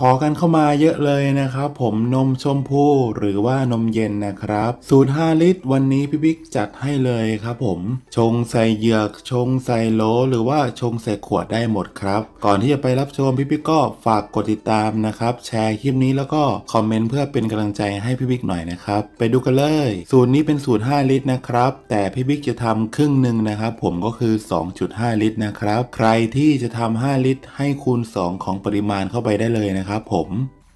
ขอกันเข้ามาเยอะเลยนะครับ ผมนมชมพูหรือว่านมเย็นนะครับสูตร5ลิตร วันนี้พี่บิ๊กจัดให้เลยครับผม ชงใส่เหยือก ชงใส่โหลหรือว่าชงใส่ขวดได้หมดครับ ก่อนที่จะไปรับชมพี่บิ๊กก็ฝากกดติดตามนะครับ แชร์คลิปนี้แล้วก็คอมเมนต์เพื่อเป็นกำลังใจให้พี่บิ๊กหน่อยนะครับไปดูกันเลย สูตรนี้เป็นสูตร 5 ลิตรนะครับ แต่พี่บิ๊กจะทำครึ่งหนึ่งนะครับผมก็คือ 2.5 ลิตรนะครับ ใครที่จะทำ5ลิตร ให้คูณ 2 ของปริมาณเข้าไปได้เลยนะนะครับผม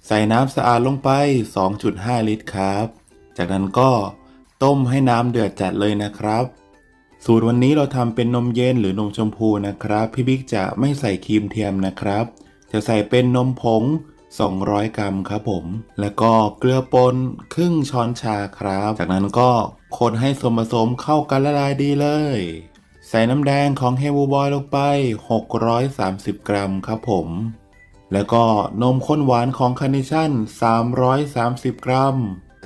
ใส่น้ำสะอาดลงไป 2.5 ลิตรครับ จากนั้นก็ต้มให้น้ำเดือดจัดเลยนะครับ สูตรวันนี้เราทำเป็นนมเย็นหรือนมชมพูนะครับ พี่บิ๊กจะไม่ใส่ครีมเทียมนะครับ จะใส่เป็นนมผง 200 กรัมครับผม แล้วก็เกลือป่นครึ่งช้อนชาครับ จากนั้นก็คนให้ส่วนผสมเข้ากันละลายดีเลย ใส่น้ำแดงของเฮบูบอยลงไป 630 กรัมครับผม แล้วก็นมข้นหวานของคาร์เนชั่น 330 กรัม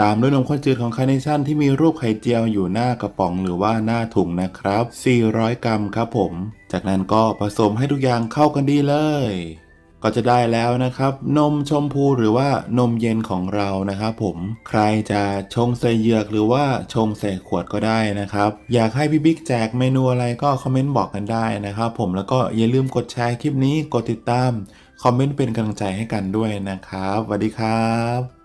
ตามด้วยนมข้นจืดของคาร์เนชั่นที่มีรูปไข่เจียวอยู่หน้ากระป๋องหรือว่าหน้าถุงนะครับ 400 กรัมครับผม จากนั้นก็ผสมให้ทุกอย่างเข้ากันดีเลย ก็จะได้แล้วนะครับ นมชมพูหรือว่านมเย็นของเรานะครับผม ใครจะชงใส่เหยือกหรือว่าชงใส่ขวดก็ได้นะครับ อยากให้พี่บิ๊กแจกเมนูอะไรก็คอมเมนต์บอกกันได้นะครับผม แล้วก็อย่าลืมกดแชร์คลิปนี้ กดติดตาม คอมเมนต์เป็นกำลังใจให้กันด้วยนะครับสวัสดีครับ